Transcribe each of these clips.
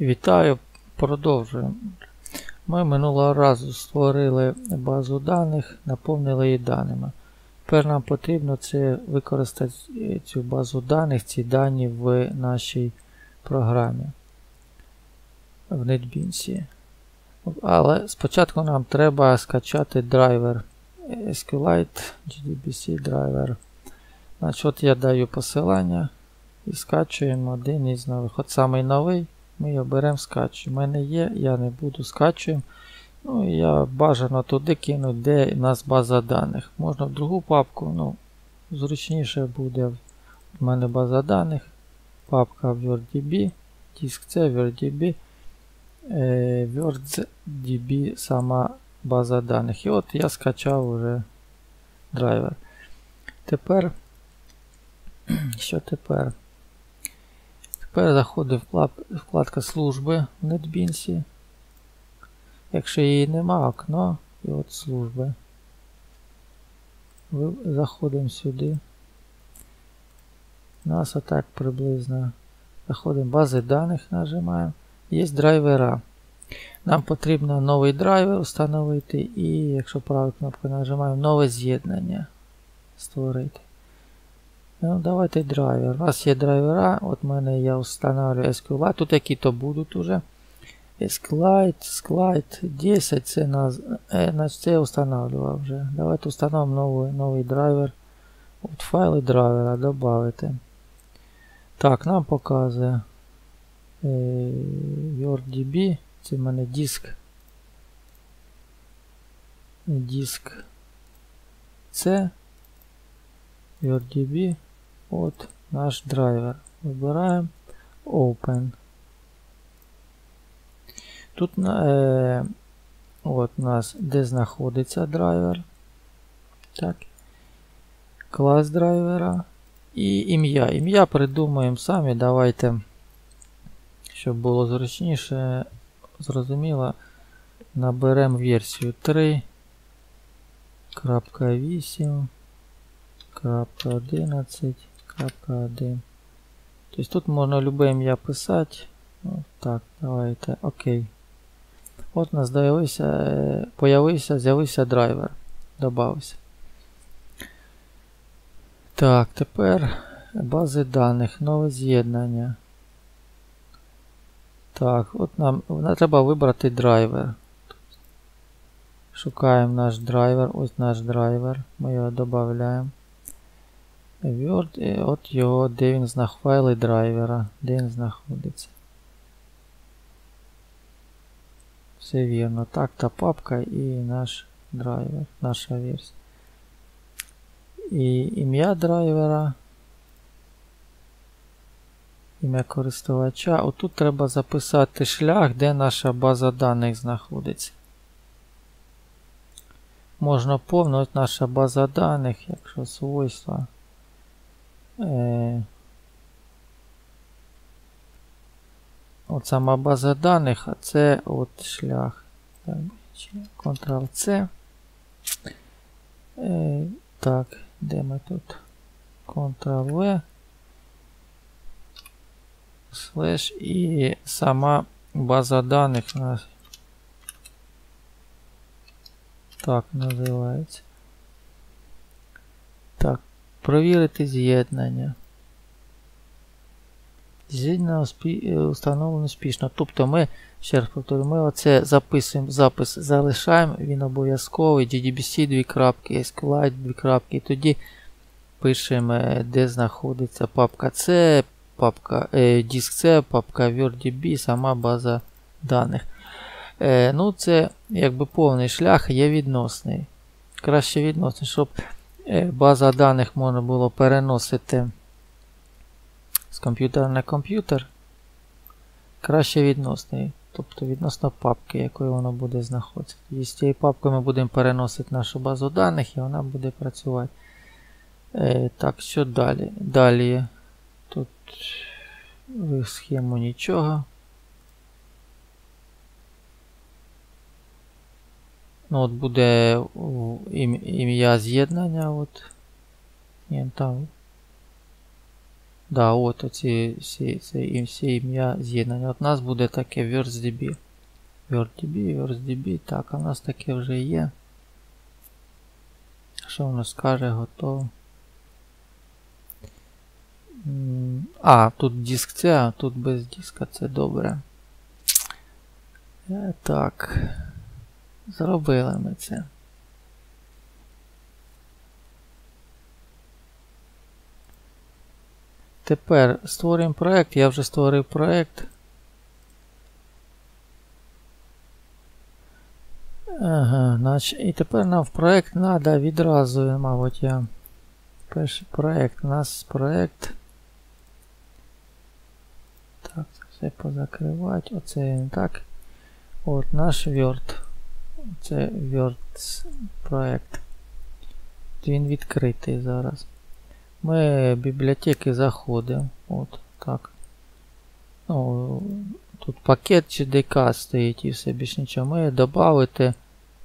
Вітаю, продовжуємо. Ми минулого разу створили базу даних, наповнили її даними. Тепер нам потрібно це використати цю базу даних, ці дані в нашій програмі в NetBeans. Але спочатку нам треба скачати драйвер SQLite GDBC драйвер. Значить, от я даю посилання і скачуємо один із нових. От самий новий. Ми його беремо, скачуємо. У мене є, я не буду скачуємо. Ну, я бажано туди кину, де у нас база даних. Можна в другу папку, ну, зручніше буде. У мене база даних. Папка WordDB, диск C, WordDB, WordDB сама база даних. І от я скачав вже драйвер. Тепер, що тепер? Тепер заходить вкладка служби в NetBeans. Якщо її нема, окно і от служби. Заходимо сюди. У нас отак приблизно. Заходимо бази даних, нажимаємо. Є драйвера. Нам потрібно новий драйвер встановити і, якщо правою кнопкою нажимаємо, нове з'єднання створити. Ну, Давайте драйвер. У нас є драйвера. От в мене я встановлюю SQLite. Тут які-то будуть уже. SQLite, SQLite 10. Це наз... е, значить, це я встановлював вже. Давайте встановимо новий, новий драйвер. От файли драйвера додати. Так, нам показує е, WordDB. Це в мене диск. Диск C. WordDB. От наш драйвер. Вибираємо Open. Тут е, от у нас де знаходиться драйвер. Так. Клас драйвера. І ім'я. Ім'я придумаємо самі. Давайте, щоб було зручніше, зрозуміло, наберемо версію 3.8. 11.1. Тобто тут можна любе ім'я писати. Ну, так, давайте. Окей. От у нас з'явився, появився, з'явився драйвер. Добавився. Так, тепер бази даних, нове з'єднання. Так, от нам, нам треба вибрати драйвер. Шукаємо наш драйвер. Ось наш драйвер. Ми його додаємо. Word, от його, де він знах файли драйвера, де він знаходиться. Все вірно. Так, та папка і наш драйвер, наша версія. І ім'я драйвера. Ім'я користувача. Отут треба записати шлях, де наша база даних знаходиться. Можна повно наша база даних, якщо свойства. Е, от сама база даних, а це от шлях. Ctrl-C. Е, так, де ми тут? Ctrl-V. Слеш і сама база даних у нас так називається. Провірити з'єднання. З'єднання встановлено успішно. Тобто ми, ще раз повторю, ми оце записуємо, запис залишаємо, він обов'язковий. GDBC 2 крапки, SQLite 2 крапки. І тоді пишемо, де знаходиться папка C, папка е, диск C, папка WordDB, сама база даних. Е, ну Це якби повний шлях є відносний. Краще відносний, щоб Е, база даних можна було переносити з комп'ютера на комп'ютер. Краще відносний. Тобто відносно папки, якою воно буде знаходитися. І з цією папкою ми будемо переносити нашу базу даних і вона буде працювати. Е, Так, що далі? Далі тут в схему нічого. Ну, от буде ім'я з'єднання. от. Ні, там. Да, от оці всі, ім'я з'єднання. От у нас буде таке WordDB. WordDB, WordDB. Так, а у нас таке вже є. Що воно скаже, готово. А, тут диск це, а тут без диска це добре. Е, так. Зробили ми це. Тепер створюємо проєкт. Я вже створив проєкт. Ага, значить, І тепер нам в проєкт треба відразу, мабуть, я. Перший проєкт. У нас проєкт. Так, це все позакривати. Оце він так. От наш Word. Це Word проєкт. Він відкритий зараз. Ми бібліотеки заходимо. От так. Ну, Тут пакет чи стоїть і все більш нічого. Ми додати.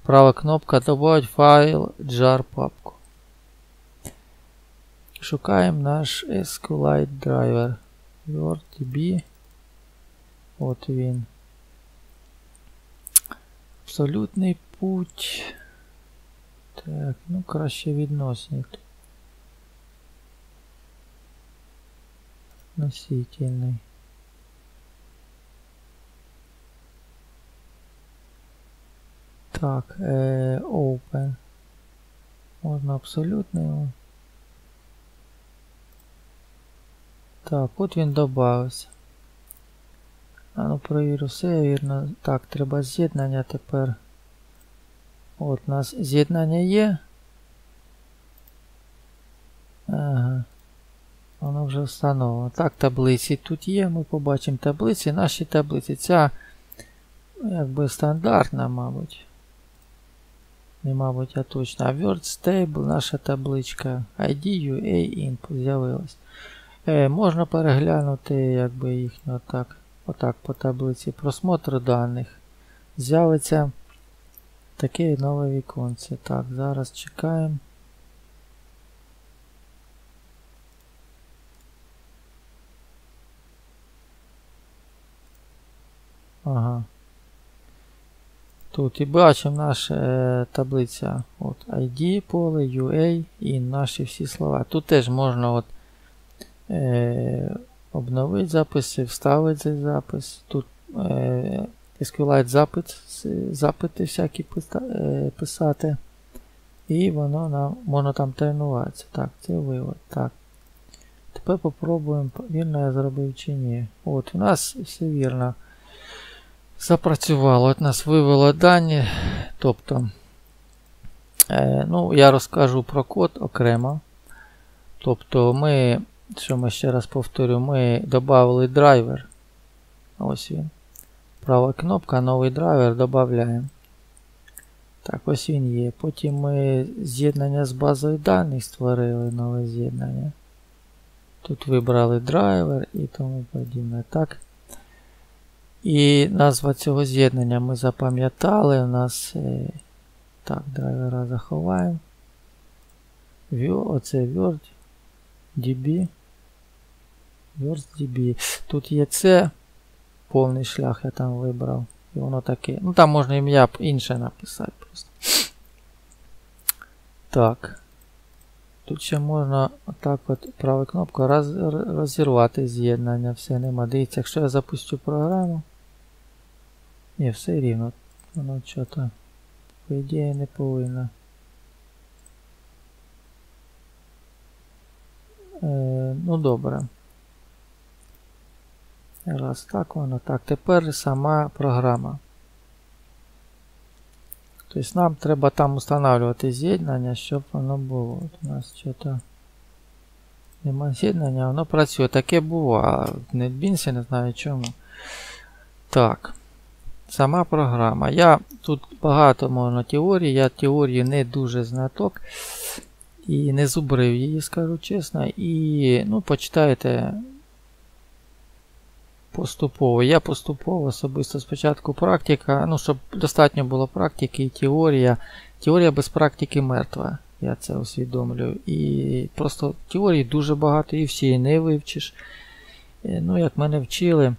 Права кнопка добавить файл jar папку. Шукаємо наш SQLite драйвер. WordDB. От він. Абсолютний путь. Так, ну краще відносний. Носительный. Так, е, Open. Можна абсолютно Так, от він додався. А ну провірю все. Так, треба з'єднання тепер. От у нас з'єднання є. Ага. Воно вже встановлено. Так, таблиці тут є. Ми побачимо таблиці. Наші таблиці. Ця якби стандартна, мабуть. Не, мабуть, а точно. А WordStable, наша табличка. ID, UA, Input з'явилась. Е, Можна переглянути якби їхню отак. Отак по таблиці. Просмотр даних. З'явиться таке нове віконце. Так, зараз чекаємо. Ага. Тут і бачимо наша е, таблиця. От ID, поле, UA і наші всі слова. Тут теж можна от, е, обновити записи, вставити цей запис. Тут е, SQLite запит, запити всякі е, писати. І воно нам можна там тренуватися. Так, це вивод. Так. Тепер попробуємо, вірно я зробив чи ні. От, у нас все вірно запрацювало. От нас вивело дані. Тобто, е, ну, я розкажу про код окремо. Тобто, ми, що ми ще раз повторю, ми додали драйвер. Ось він. Права кнопка, новий драйвер додаємо. Так, ось він є. Потім ми з'єднання з базою даних створили нове з'єднання. Тут вибрали драйвер і тому подібне. Так. І назва цього з'єднання ми запам'ятали. У нас е, так, драйвера заховаємо. Оце Word DB. WordDB. Тут є це. Повний шлях я там вибрав. І воно таке. Ну там можна ім'я інше написати просто. Так. Тут ще можна отак от правою кнопкою роз, розірвати з'єднання. Все нема. Дивіться, якщо я запустю програму. Ні, все рівно. Воно що-то, по ідеї, не повинно. Е, Ну добре. Раз так воно так. Тепер сама програма. Тобто нам треба там встановлювати з'єднання, щоб воно було. От у нас що-то нема з'єднання, воно працює. Таке було, а в NetBeans не знаю чому. Так. Сама програма. Я Тут багато можна теорії, я теорії не дуже знаток. І не зубрив її, скажу чесно. І ну, почитайте поступово. Я поступово особисто спочатку практика, ну, щоб достатньо було практики і теорія. Теорія без практики мертва. я це усвідомлюю. І просто теорії дуже багато, і всі не вивчиш. Е, ну, як мене вчили,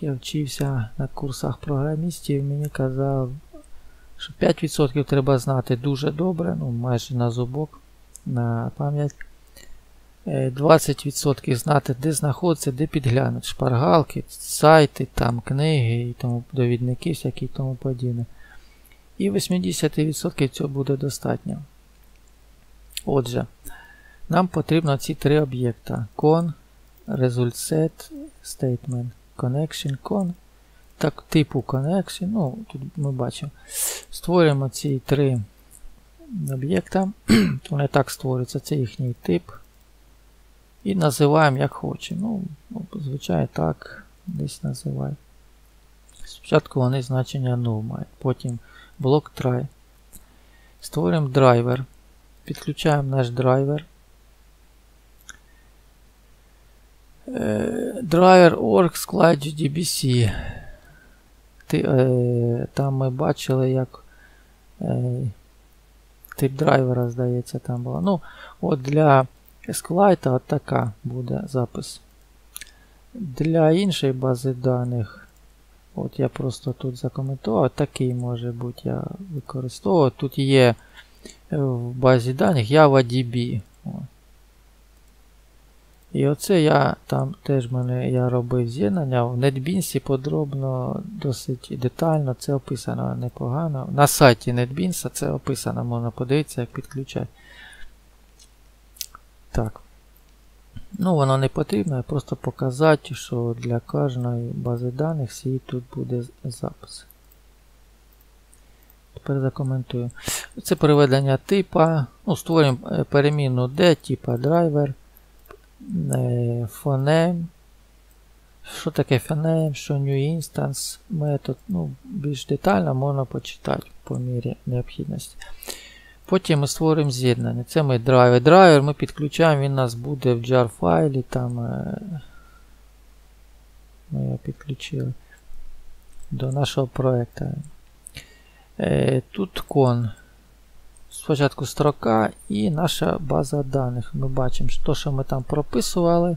я вчився на курсах програмістів, мені казав, що 5% треба знати дуже добре, ну майже на зубок, на пам'ять. 20% е, знати, де знаходиться, де підглянути. Шпаргалки, сайти, там, книги і тому довідники, всякі і тому подібне. І 80% цього буде достатньо. Отже, нам потрібно ці три об'єкта: con, result set, statement, connection, con. Так, типу connection. Ну, тут ми бачимо. Створюємо ці три об'єкта. Вони так створюються, це їхній тип. І називаємо як хочемо. Ну, звичайно, так, десь називаємо. Спочатку вони значення null мають, потім блок try. Створюємо драйвер. Підключаємо наш драйвер. Драйвер org sklad DBC. Там ми бачили, як е, тип драйвера, здається, там було. Ну, от для SQLite така буде запис. Для іншої бази даних, от я просто тут закоментував, такий може бути я використовував. Тут є в базі даних JavaDB. І оце я там теж мене я робив з'єднання. В NetBeans подробно, досить детально це описано непогано. На сайті NetBeans це описано, можна подивитися, як підключати. Так. Ну, воно не потрібно, просто показати, що для кожної бази даних всі тут буде запис. Тепер закоментую. Це переведення типа. Ну, Створюємо е, перемінну D, типа драйвер, phoneme. Що таке phoneme, що new instance метод. Ну, Більш детально можна почитати по мірі необхідності. Потім ми створюємо з'єднання. Це ми драйвер. Драйвер ми підключаємо, він у нас буде в jar файлі. Там е, ми його підключили до нашого проєкту. Е, тут кон. Спочатку строка і наша база даних. Ми бачимо, що, що ми там прописували.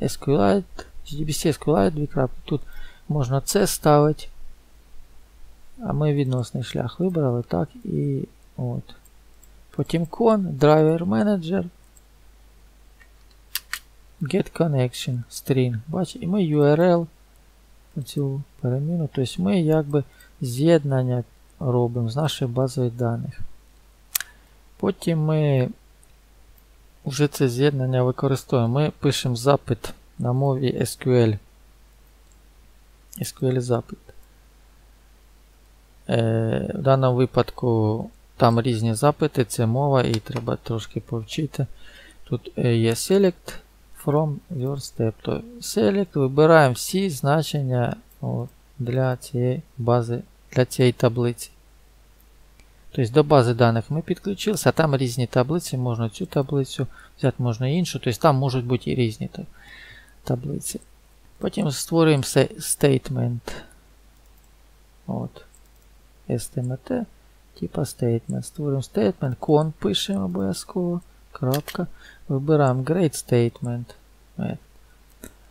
SQLite, GDBC SQLite, дві крапки. Тут можна це ставити. А ми відносний шлях вибрали. так, і от. Потім con, driver manager. Get connection string. Бачите, і ми URL цю переміну. Тобто ми якби з'єднання робимо з нашої базою даних. Потім ми вже це з'єднання використовуємо. Ми пишемо запит на мові SQL. SQL запит. Е, В даному випадку там різні запити, це мова, і треба трошки повчити. Тут е, є Select from your step. То Select вибираємо всі значення от, для цієї бази, для цієї таблиці. Тобто До бази даних ми підключилися, а там різні таблиці, можна цю таблицю взяти, можна іншу. Тобто Там можуть бути і різні таблиці. Потім створюємо statement. От. STMT типа statement. Створюємо statement, con пишемо обов'язково. крапка, Вибираємо grade statement.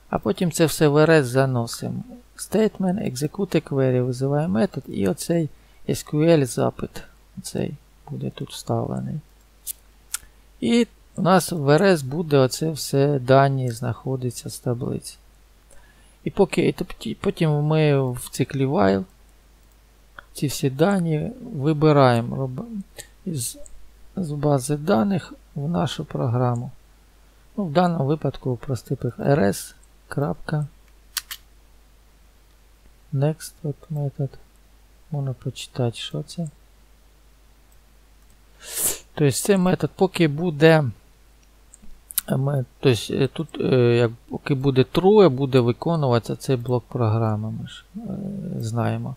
А потім це все в RS заносимо. Statement, execute query, визиває метод і оцей SQL запит. Цей буде тут вставлений. І у нас в RS буде оце все дані знаходиться з таблиці. І потім ми в циклі while ці всі дані вибираємо із, з бази даних в нашу програму. Ну, В даному випадку простий rs. Next от метод. Можна почитати, що це. Тобто цей метод, поки буде. Тобто, тут, е, як, поки буде true, буде виконуватися цей блок програми. Ми ж е, знаємо.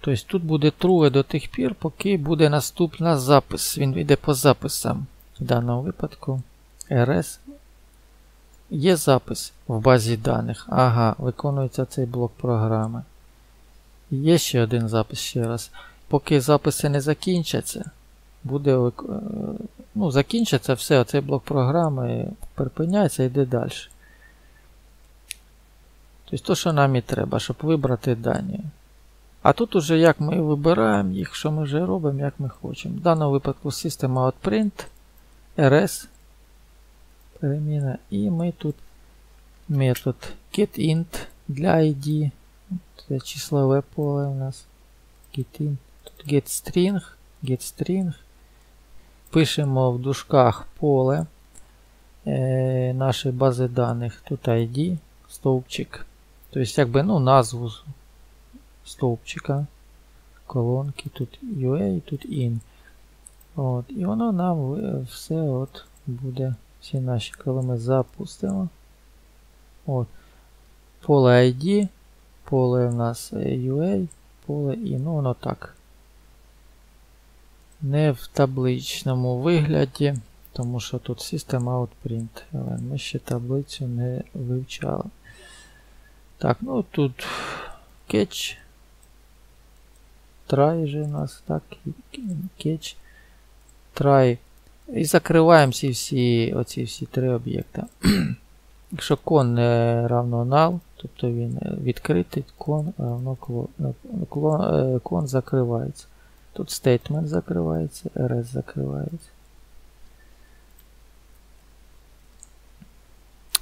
Тобто тут буде true до тих пір, поки буде наступна запис. Він йде по записам. В даному випадку RS. Є запис в базі даних. Ага, виконується цей блок програми. Є ще один запис ще раз. Поки записи не закінчаться, буде е, ну, закінчиться все, оцей блок програми припиняється і йде далі. Тобто то, що нам і треба, щоб вибрати дані. А тут уже як ми вибираємо їх, що ми вже робимо, як ми хочемо. В даному випадку System Outprint, RS, переміна, і ми тут метод getInt для ID. Це числове поле у нас. GetInt. GetString, getString. Пишемо в дужках поле е, нашої бази даних. Тут ID, стовпчик. Тобто, якби, ну, назву стовпчика, колонки, тут UA, тут IN. От, і воно нам все от буде, всі наші, коли ми запустимо. От, поле ID, поле у нас е, UA, поле IN, ну воно так. Не в табличному вигляді, тому що тут System Out Print, але ми ще таблицю не вивчали. Так, ну тут catch. Try же нас, так, catch. Try. І закриваємо ці всі, оці всі три об'єкта. Якщо кон равно null, тобто він відкритий, кон равно кло- е, кон закривається. Тут statement закривається, rs закривається.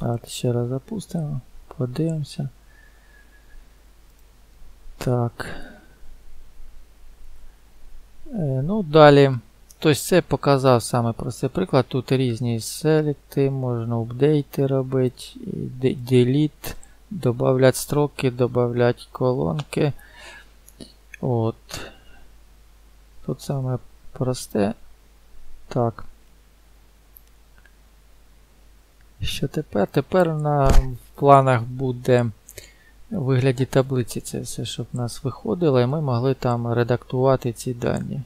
От ще раз запустимо, подивимося. Так. Е, ну, далі. Тобто це показав саме простий приклад. Тут різні селекти, можна апдейти робити, delete, додавати строки, додавати колонки. От. Тут саме просте. Так. Що тепер? Тепер на в планах буде вигляді таблиці це все, щоб в нас виходило, і ми могли там редактувати ці дані.